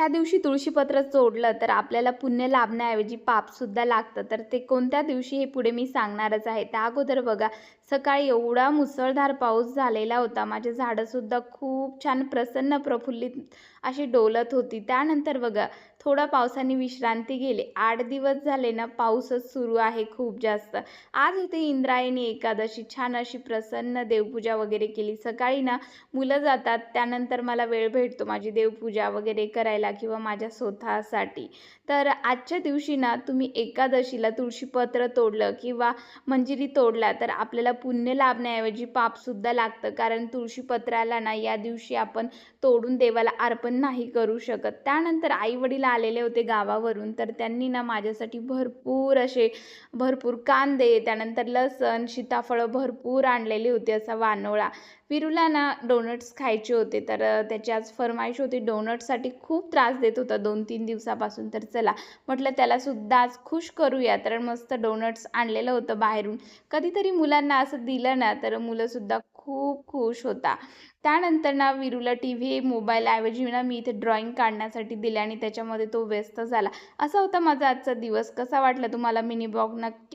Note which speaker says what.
Speaker 1: ह्या दिवशी तुळशीपत्र चोडलं तर आपल्याला पुण्य लाभण्याऐवजी पापसुद्धा लागतं. तर ते कोणत्या दिवशी हे पुढे मी सांगणारच आहे. त्या अगोदर बघा सकाळी एवढा मुसळधार पाऊस झालेला होता. माझे झाडंसुद्धा खूप छान प्रसन्न प्रफुल्लित अशी डोलत होती. त्यानंतर बघा थोडा पावसाने विश्रांती गेली आठ दिवस झाले ना पाऊसच सुरू आहे खूप जास्त. आज इथे इंद्रायणी एकादशी छान अशी प्रसन्न देवपूजा वगैरे केली. सकाळी ना मुलं जातात त्यानंतर मला वेळ भेटतो. माझी देवपूजा वगैरे करायला किंवा माझ्या स्वतःसाठी. तर आजच्या दिवशी ना तुम्ही एकादशीला तुळशीपत्र तोडलं किंवा मंजिरी तोडला तर आपल्याला पुण्य लाभण्याऐवजी पापसुद्धा लागतं. कारण तुळशीपत्राला ना या दिवशी आपण तोडून देवाला अर्पण नाही करू शकत. त्यानंतर आई वडील आलेले होते गावावरून तर त्यांनी ना माझ्यासाठी भरपूर असे भरपूर कांदे त्यानंतर लसण सीताफळं भरपूर आणलेली होती असा वानोळा. विरूला ना डोनट्स खायचे होते तर त्याची आज फरमाईश होती. डोनट्ससाठी खूप त्रास देत होता दोन तीन दिवसापासून. तर चला म्हटलं त्यालासुद्धा आज खुश करूया. तर मस्त डोनट्स आणलेलं होतं बाहेरून. कधीतरी मुलांना असं दिलं ना तर मुलंसुद्धा खूप खुश होता. त्यानंतर ना विरूला टी व्ही मोबाईलऐवजी ना मी इथे ड्रॉइंग काढण्यासाठी दिले आणि त्याच्यामध्ये तो व्यस्त झाला. असा होता माझा आजचा दिवस. कसा वाटला तुम्हाला मिनी ब्लॉग? नक्की